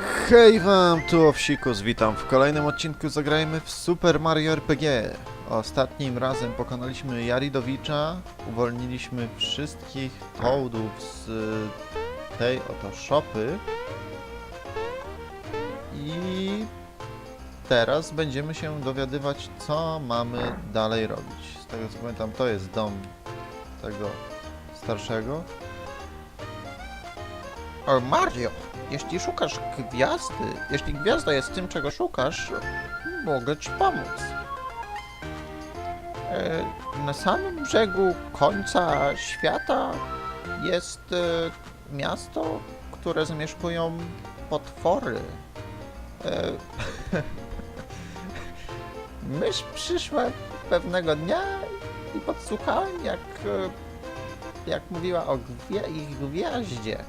Hej wam, tu Owsikus, witam w kolejnym odcinku Zagrajmy w Super Mario RPG. Ostatnim razem pokonaliśmy Jaridowicza, uwolniliśmy wszystkich Toadów z tej oto szopy i teraz będziemy się dowiadywać, co mamy dalej robić. Z tego co pamiętam, to jest dom tego starszego. O, Mario! Jeśli szukasz gwiazdy, jeśli gwiazda jest tym, czego szukasz, mogę ci pomóc. E, na samym brzegu końca świata jest e, miasto, które zamieszkują potwory. E, mysz przyszła pewnego dnia i podsłuchałem, jak, jak mówiła o ich gwiaździe.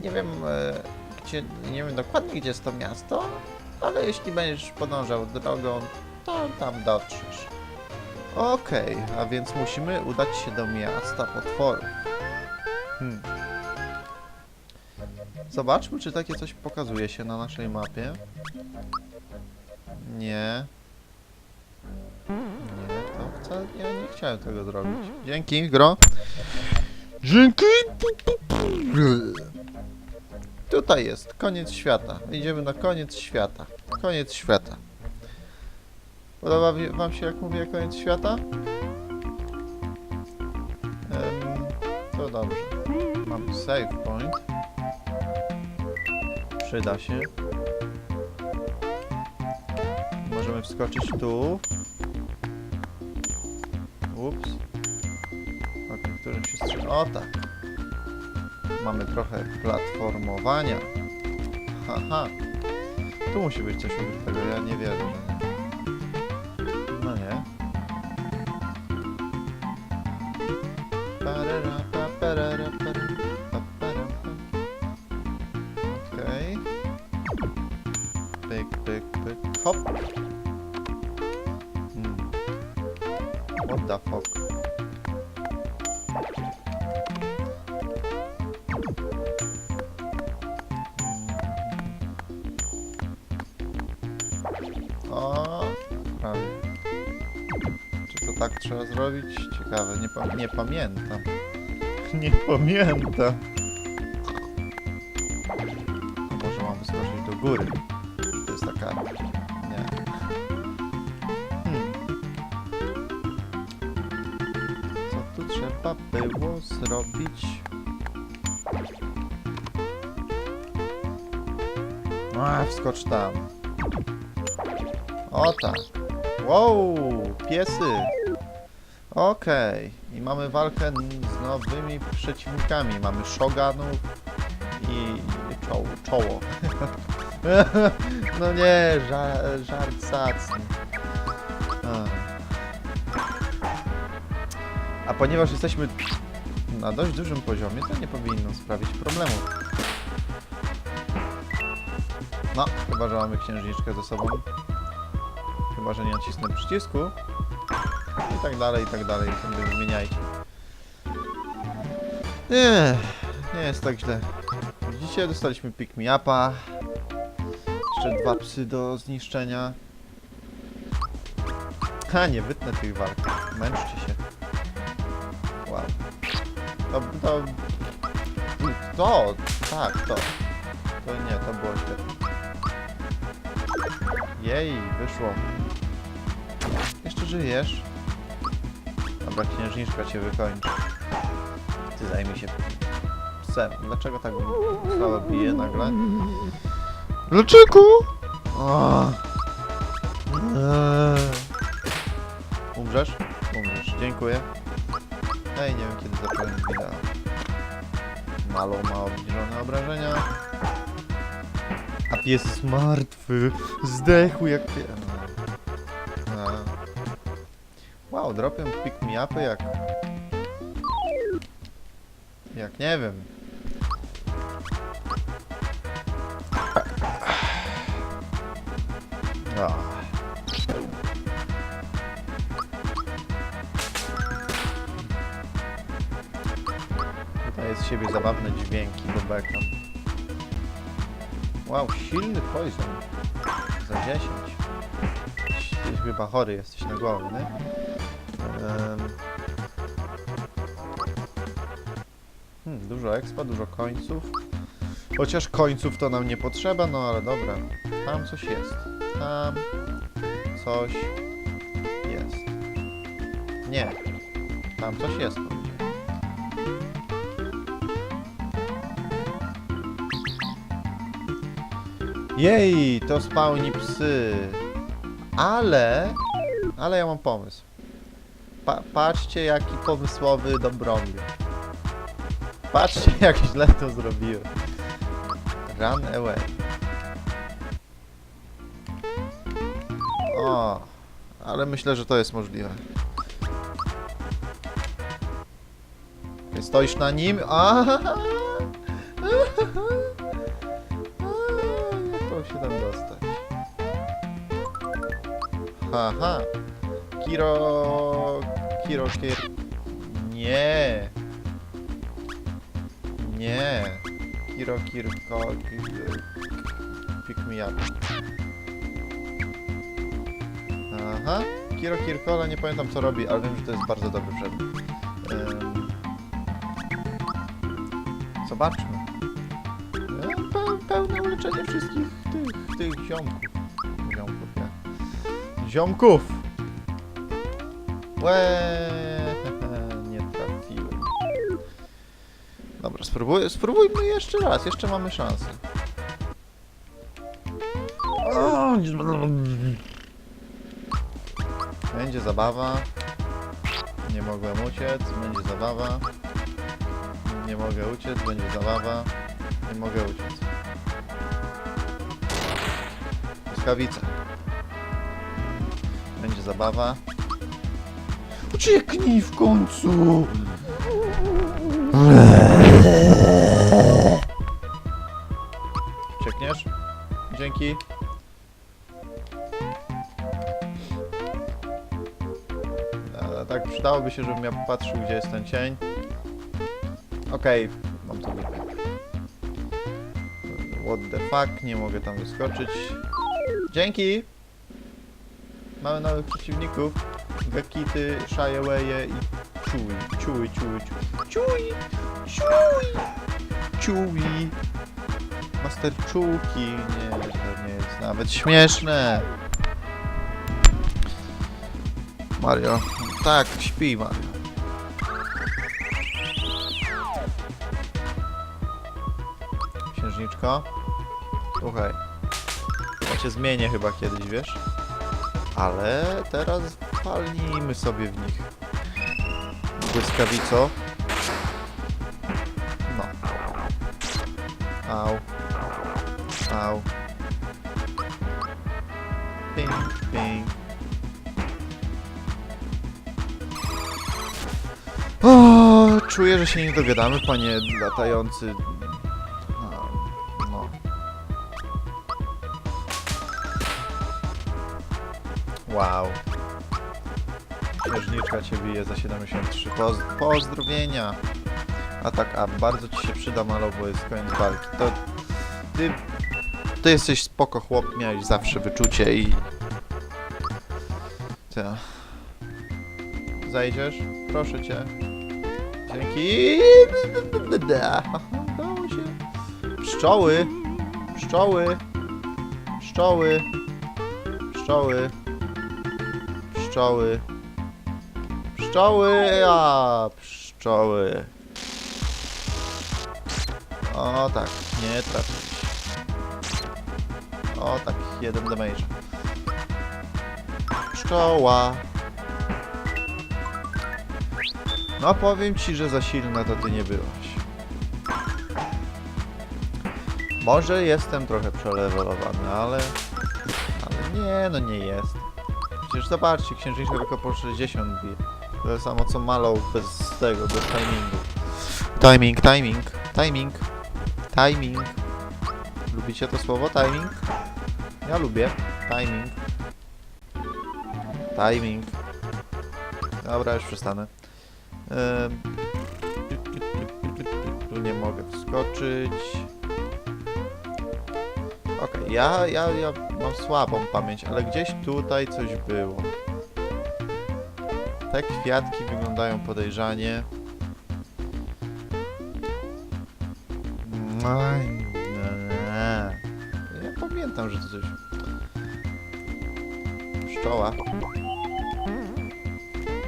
Nie wiem, e, gdzie, nie wiem dokładnie, gdzie jest to miasto, ale jeśli będziesz podążał drogą, to tam dotrzesz. Okej, a więc musimy udać się do miasta potworów. Hmm. Zobaczmy, czy takie coś pokazuje się na naszej mapie. Nie. Nie, to wcale ja nie chciałem tego zrobić. Dzięki, gro. Dzięki. Tutaj jest, koniec świata. Idziemy na koniec świata. Koniec świata. Podoba wam się, jak mówię, koniec świata? Em, to dobrze. Mamy save point. Przyda się. Możemy wskoczyć tu. Ups. Ok, którym się strzela? O tak. Mamy trochę platformowania. Haha. Tu musi być coś ukrytego, ja nie wierzę. Trzeba zrobić? Ciekawe, nie, pa nie pamiętam. Nie pamiętam. Może mamy skoczyć do góry? To jest taka... Nie. Hmm. Co tu trzeba było zrobić? A, wskocz tam. O tak. Wow, piesy. Okej. I mamy walkę z nowymi przeciwnikami. Mamy Shogunów i czoło. czoło. no nie, ża żart sacny. A. Ponieważ jesteśmy na dość dużym poziomie, to nie powinno sprawić problemu. No, chyba, że mamy księżniczkę ze sobą. Chyba, że nie nacisnę przycisku. I tak dalej, i tak dalej. Sobie wymieniajcie. Nie, nie jest tak źle. Widzicie, dostaliśmy pick me upa. Jeszcze dwa psy do zniszczenia. Ha, nie wytnę tych walk. Męczcie się. Wow. To, to... To, tak, to. To nie, to było świetne. Jej, wyszło. Jeszcze żyjesz? Dobra, księżniczka cię wykończy. Ty zajmij się psem. Dlaczego tak słabo bije nagle? Dlaczego? O. Eee. Umrzesz? Umrzesz. Dziękuję. Ej, nie wiem kiedy zacząłem wideo. Malo ma obniżone obrażenia. A pies jest martwy. Zdechł jak pie... Dropią pick me upy jak... Jak nie wiem. Ah. Wydaje z siebie zabawne dźwięki, bo bekam. Wow, silny poison. Za 10. Ty chyba chory jesteś na głowę, nie? Hmm, dużo expa, dużo końców. Chociaż końców to nam nie potrzeba, no ale dobra. Tam coś jest. Tam coś jest. Nie. Tam coś jest. Jej, to spałni psy. Ale, ale ja mam pomysł. Pa patrzcie jaki pomysłowy Dobromir. Patrzcie jak źle to zrobiłem. Run away. O, ale myślę, że to jest możliwe. Stoisz na nim? A, Jak się tam dostać? Haha. Kiro... Kiro... Kier... Nie. Nie. Kiro... Kirko... Kir- Pick me up. Aha. Kiro Kirkola, nie pamiętam co robi, ale wiem, że to jest bardzo dobry przedmiot. Em, Zobaczmy. Pe pełne uleczenie wszystkich tych, tych ziomków. Ziomków, ja. Ziomków! Łe, nie trafiłem. Dobra, spróbuj, spróbujmy jeszcze raz, jeszcze mamy szansę. Będzie zabawa. Nie mogłem uciec, będzie zabawa. Nie mogę uciec, będzie zabawa. Nie mogę uciec. Błyskawica. Będzie zabawa. Ucieknij w końcu! Uciekniesz? Dzięki. Tak przydałoby się, żebym ja patrzył, gdzie jest ten cień. Okej, mam to wygrać. What the fuck, nie mogę tam wyskoczyć. Dzięki! Mamy nowych przeciwników. Gekity, Shyaway'e i Chewy. Chewy, Chewy, Chewy. Chewy! Chewy! Master Czuki. Nie, to nie jest nawet śmieszne. Mario. Tak, śpi Mario. Księżniczko. Słuchaj. Ja cię zmienię chyba kiedyś, wiesz? Ale teraz palnijmy sobie w nich. Błyskawico. No. Au. Au. Ping, ping. O, czuję, że się nie dogadamy, panie latający. No. Wow. Bije za 73. Poz pozdrowienia. A tak, a bardzo ci się przyda malo, bo jest koniec walki. To ty, ty jesteś spoko chłop, miałeś zawsze wyczucie i... Co? Zajdziesz? Proszę cię. Dzięki. Udało się. Pszczoły. Pszczoły. Pszczoły. Pszczoły. Pszczoły. Pszczoły. A, pszczoły. O tak, nie trafić. O tak, jeden damage. Pszczoła. No powiem ci, że za silna to ty nie byłaś. Może jestem trochę przelewelowany, ale... Ale nie, no nie jest. Przecież zobaczcie, księżniczka tylko po 60 bije. Tyle samo co Mallow bez tego, bez timingu. Timing, timing, timing, timing. Lubicie to słowo, timing? Ja lubię. Timing. Timing. Dobra, już przestanę. Tu nie mogę wskoczyć. Okej, ja, ja, ja mam słabą pamięć, ale gdzieś tutaj coś było. Te kwiatki wyglądają podejrzanie. Nie. Ja pamiętam, że to coś... Pszczoła.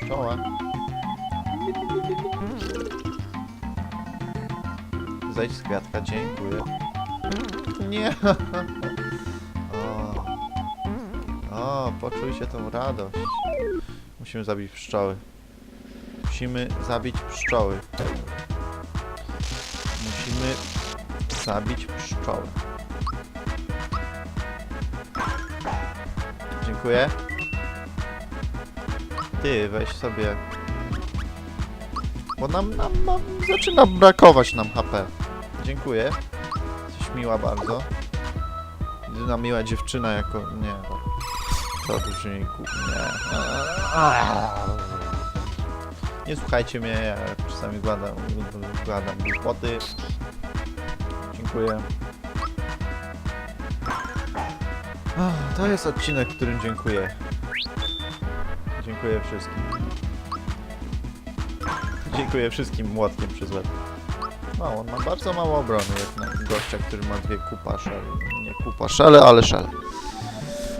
Pszczoła. Zejdź z kwiatka, dziękuję. Nie. O. o, poczuj się tą radość. Musimy zabić pszczoły. Musimy zabić pszczoły. Musimy zabić pszczoły. Dziękuję. Ty, weź sobie. Bo nam, nam, nam zaczyna brakować nam HP. Dziękuję. Jesteś miła bardzo. Jedyna miła dziewczyna jako... Nie, to... To brzmi ku... Nie. Nie słuchajcie mnie, ja czasami gadam, gadam głupoty. Dziękuję. Ach, To jest odcinek, którym dziękuję. Dziękuję wszystkim. Dziękuję wszystkim młotkiem przez łeb. Mało, on ma bardzo mało obrony, jak na gościa, który ma dwie kupa szel. Nie kupa szele, ale szele.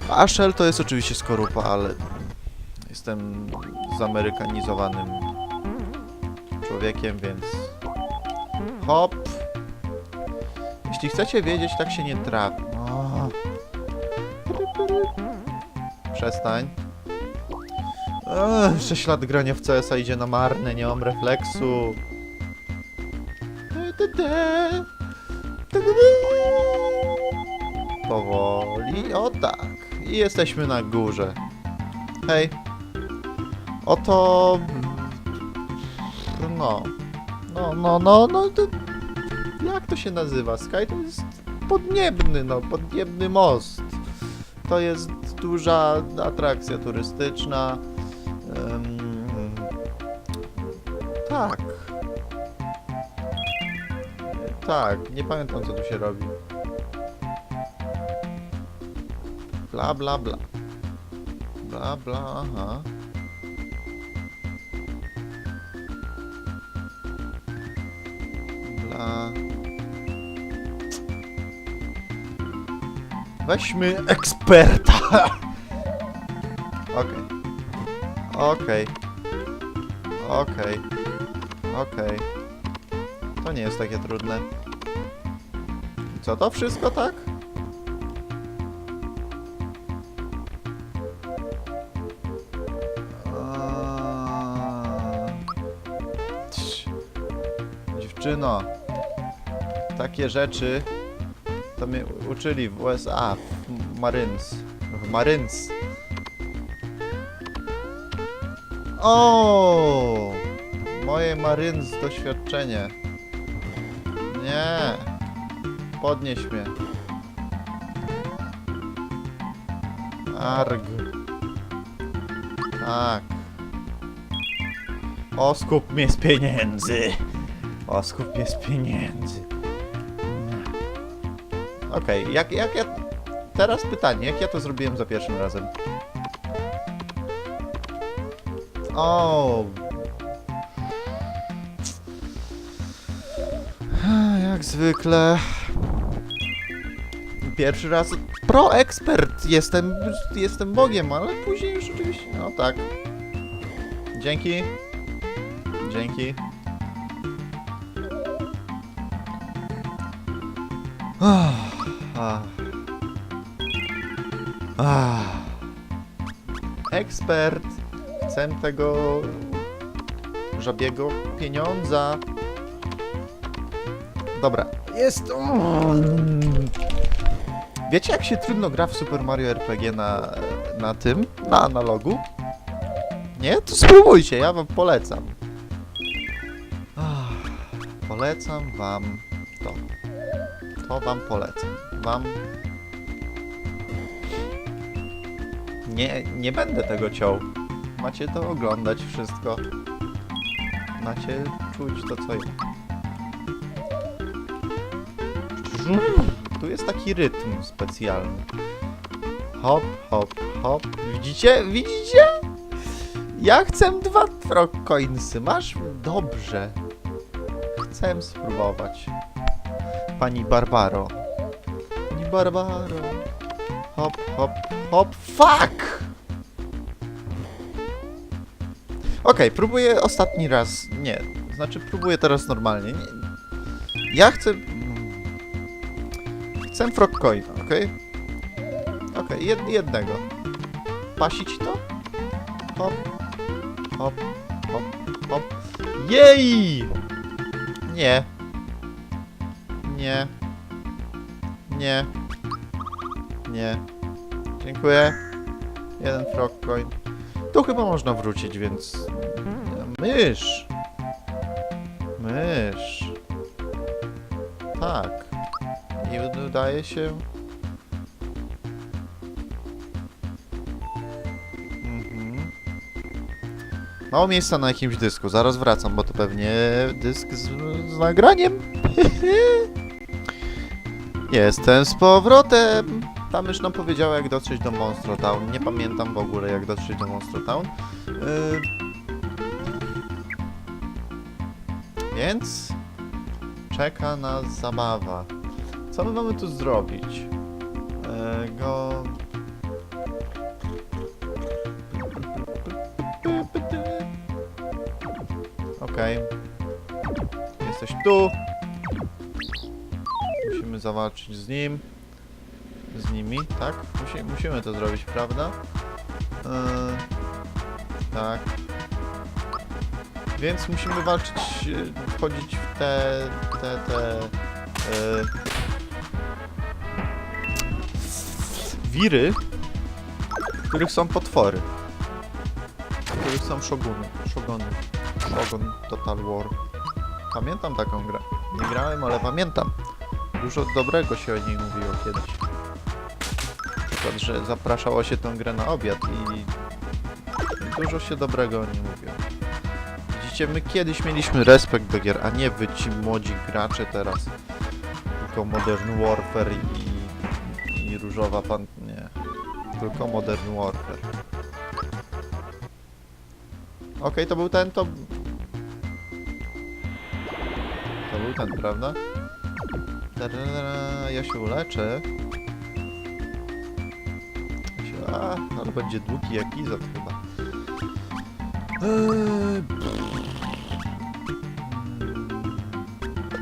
A szel to jest oczywiście skorupa, ale jestem zamerykanizowanym człowiekiem, więc hop. Jeśli chcecie wiedzieć, tak się nie trafi. O. Przestań. Ech, 6 lat grania w CS-a idzie na marne, nie mam refleksu. Powoli, o tak. I jesteśmy na górze. Hej. Oto... No. No, no, no, no. To... Jak to się nazywa? Sky to jest podniebny, no, podniebny most. To jest duża atrakcja turystyczna. Em, tak. Tak, nie pamiętam co tu się robi. Bla bla bla. Bla bla, aha. Bla. Weźmy eksperta. Okej. Okej. Okej. Okej. To nie jest takie trudne. Co to wszystko tak? Dziewczyno, takie rzeczy to mnie uczyli w USA, w Marines. W Marines. O! Moje Marines doświadczenie. Nie. Podnieś mnie. Arg. Tak. Oskup mnie z pieniędzy. Oskup mnie z pieniędzy. Okej, jak, jak ja... Teraz pytanie, jak ja to zrobiłem za pierwszym razem? O. Jak zwykle. Pierwszy raz pro ekspert jestem, jestem bogiem, ale później już oczywiście, no tak. Dzięki. Dzięki. Ah, ah. Ekspert. Chcę tego żabiego pieniądza. Dobra, jest. Mm. Wiecie, jak się trudno gra w Super Mario RPG na, na tym, na analogu? Nie? To spróbujcie, ja wam polecam. Polecam wam to. To wam polecam. Wam. Nie, nie będę tego ciął. Macie to oglądać wszystko. Macie czuć to, co ja. tu jest taki rytm specjalny. Hop, hop, hop. Widzicie? Widzicie? Ja chcę dwa frog coinsy. Masz? Dobrze. Chcę spróbować. Pani Barbaro. Pani Barbaro. Hop, hop, hop. Fuck! Okej, próbuję ostatni raz. Nie, znaczy próbuję teraz normalnie. Nie. Ja chcę... Chcę frog coina, okej? Okej, jed, jednego. Pasić to? Hop, hop, hop, hop. Jej! Nie. Nie. Nie. Nie. Dziękuję. Jeden frog coin. Tu chyba można wrócić, więc... Mysz! Mysz! Tak. I udaje się... Mhm. Mało miejsca na jakimś dysku. Zaraz wracam, bo to pewnie dysk z, z nagraniem. Jestem z powrotem. Ta mysz nam powiedziała, jak dotrzeć do Monstro Town. Nie pamiętam w ogóle, jak dotrzeć do Monstro Town. Yy... Więc czeka nas zabawa. Co my mamy tu zrobić? Yy, go... Okej. Jesteś tu. Zawalczyć z nim. Z nimi, tak? Musi, musimy to zrobić, prawda? Yy, tak. Więc musimy walczyć, yy, wchodzić w te, te, te... Yy, wiry, w których są potwory. W których są szoguny. Szogony. Shogun Total War. Pamiętam taką grę. Nie grałem, ale pamiętam. Dużo dobrego się o niej mówiło kiedyś. Na przykład, że zapraszało się tę grę na obiad i dużo się dobrego o niej mówiło. Widzicie, my kiedyś mieliśmy respekt do gier, a nie wy ci młodzi gracze teraz. Tylko Modern Warfare i, i Różowa Pan... nie. Tylko Modern Warfare. Okej, to był ten, to... To był ten, prawda? Tarara, Ja się uleczę. A, ale będzie długi jak Izot chyba. Eee.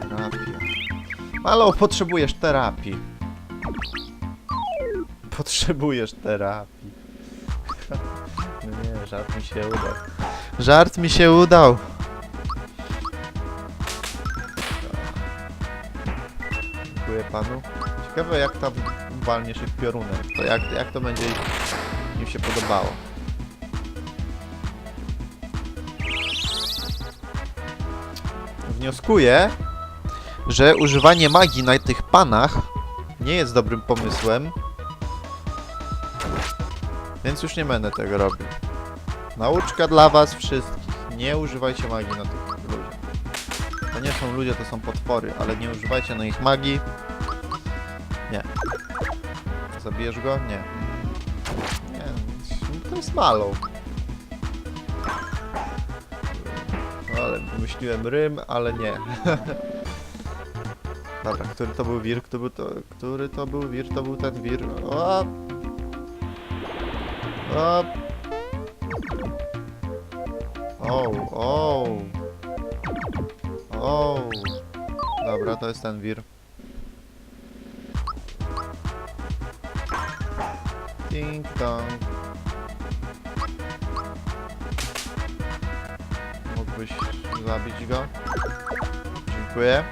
Terapia. Malo, potrzebujesz terapii. Potrzebujesz terapii. No nie, żart mi się udał. Żart mi się udał. Panu. Ciekawe jak tam walnie się piorunem. To jak, jak to będzie im się podobało. Wnioskuję, że używanie magii na tych panach nie jest dobrym pomysłem. Więc już nie będę tego robił. Nauczka dla was wszystkich. Nie używajcie magii na tych ludziach. To nie są ludzie, to są potwory, ale nie używajcie na nich magii. Zabijesz go? Nie. Nie, to jest malą. Ale wymyśliłem rym, ale nie. Dobra, który to był wir? Kto był to, który to był wir? To był ten wir. O! O! O, o. O. Dobra, to jest ten wir. Ding dong. Mógłbyś zabić go? Dziękuję.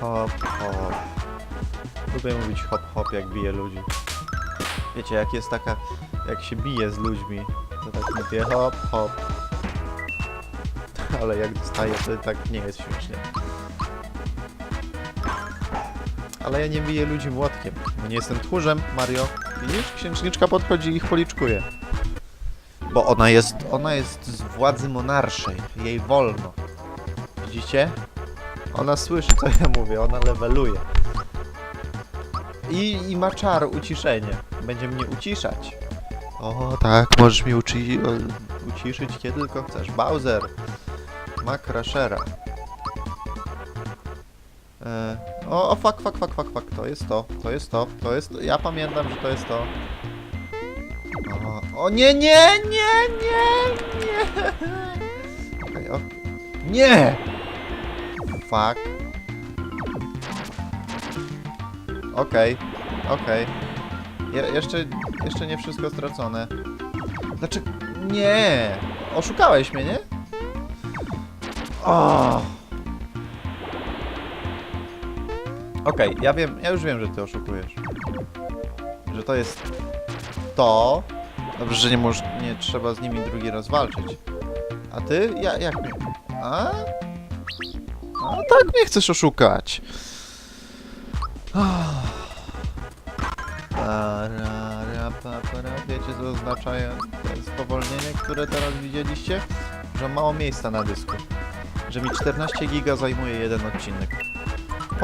Hop, hop. Lubię mówić hop hop jak bije ludzi. Wiecie, jak jest taka, jak się bije z ludźmi, to tak mówię hop hop. Ale jak dostaję, to tak nie jest śmiesznie. Ale ja nie biję ludzi młotkiem, bo nie jestem tchórzem, Mario. Widzisz? Księżniczka podchodzi i ich policzkuje. Bo ona jest, ona jest z władzy monarszej. Jej wolno. Widzicie? Ona słyszy, co ja mówię, ona leveluje. I, I ma czar uciszenie. Będzie mnie uciszać. O tak, możesz mnie uci uciszyć kiedy tylko chcesz. Bowser. Ma Crashera. E, o, o, fuck, fuck, fuck, fuck, fuck. To jest to, to jest to, to jest to. Ja pamiętam, że to jest to. O, o nie, nie, nie, nie, nie. Okej, o. Nie! Fuck. Okej, okej. Je, jeszcze, jeszcze nie wszystko stracone. Dlaczego? Nie! Oszukałeś mnie, nie? O! Okej, ja wiem, ja już wiem, że ty oszukujesz. Że to jest to. Dobrze, że nie, moż, nie trzeba z nimi drugi raz walczyć. A ty? Ja, jak mnie? A? A tak mnie chcesz oszukać. Wiecie co oznacza spowolnienie, które teraz widzieliście? Że mało miejsca na dysku. Że mi 14 giga zajmuje jeden odcinek.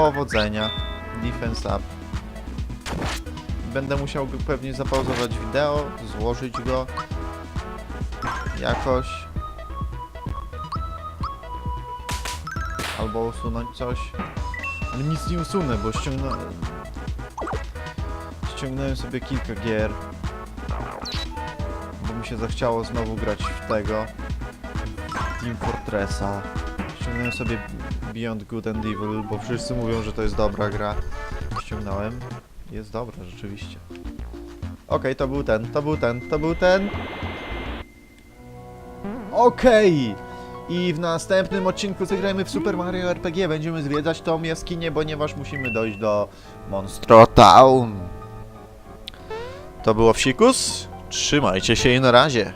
Powodzenia. Defense up. Będę musiał pewnie zapauzować wideo, złożyć go jakoś. Albo usunąć coś. Ale nic nie usunę, bo ściągnąłem... Ściągnąłem sobie kilka gier. Bo mi się zachciało znowu grać w tego. Team Fortressa. Ściągnąłem sobie Beyond Good and Evil, bo wszyscy mówią, że to jest dobra gra. Ściągnąłem. Jest dobra, rzeczywiście. Okej, to był ten, to był ten, to był ten. Okej! I w następnym odcinku zagrajmy w Super Mario RPG. Będziemy zwiedzać tą jaskinię, ponieważ musimy dojść do Monstro Town. To było Wsikus. Trzymajcie się i na razie.